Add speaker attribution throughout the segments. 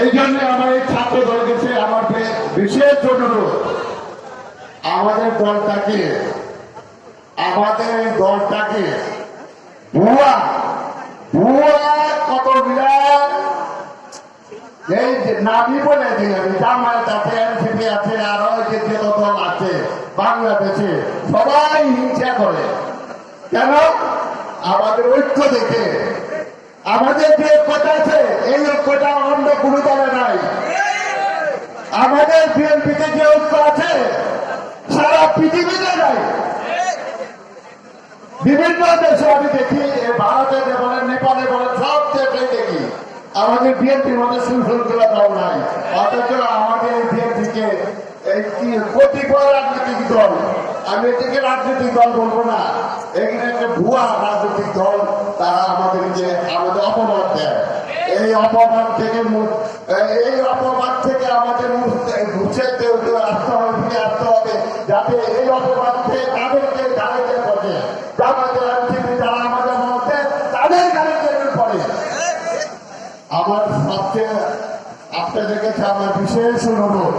Speaker 1: এই জন্য আমার এই ছাত্র দল গেছে আমার বিশেষ অনুরোধ আমাদের দলটাকে, আমাদের এই দলটাকে ভুয়া ভুয়া কত বিরাট, এই নামি বলে আছে, এনসিপি আছে, আরও যে দল আছে, বাংলাদেশে সবাই হিংসা করে। কেন? আমাদের ঐক্য দেখে। আমাদের যে ঐক্যটা আছে, এই ঐক্যটা অন্য কোনো দলে নাই আমাদের বিএনপিতে যে ঐক্য আছে, সারা পৃথিবীতে নাই। বিভিন্ন দেশে আমি দেখি ভারতে বলেন, নেপালে বলেন, সব দেশে দেখি, আমাদের বিএনপির মধ্যে সুশৃঙ্খলা দল নাই। অথচ আমাদের বিএনপিকে কি কতিপয় রাজনৈতিক দল? আমি এটিকে রাজনৈতিক দল বলব না। এখানে একটা ভুয়া রাজনৈতিক দল, তারা আমাদেরকে আমাদের অপমান দেয়। এই অপমান থেকে এই অপমান থেকে আমাদের ঘুষে আসতে হবে ফিরে আসতে হবে, যাতে এই অপমান থেকে তাদেরকে দাঁড়াতে বসে আমাদের আইনজীবী যারা আমাদের মধ্যে, তাদের গাড়িতে পড়ে। আমার সবচেয়ে আপনাদের কাছে আমার বিশেষ অনুরোধ,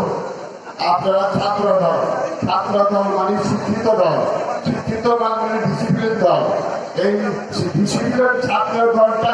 Speaker 1: আপনারা ছাত্র দল ছাত্র দল মানে শিক্ষিত দল, শিক্ষিত মানে ডিসিপ্লিন দল। এই ডিসিপ্লিন ছাত্র দলটা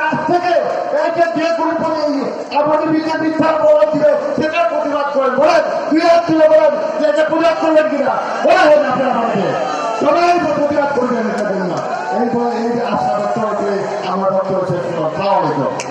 Speaker 1: এই যে গ্রুপ আমাদের বিজে মিথ্যা বলা দিবে, সেটার প্রতিবাদ করেন। বলেন দুই হাত তুলে বলেন যে এটা প্রতিবাদ করবেন কিনা? বলেন আপনারা আমাকে। সবাই প্রতিবাদ করবেন, এটা বললাম এই আশা ব্যক্ত করে আমার বক্তব্য শেষ করলাম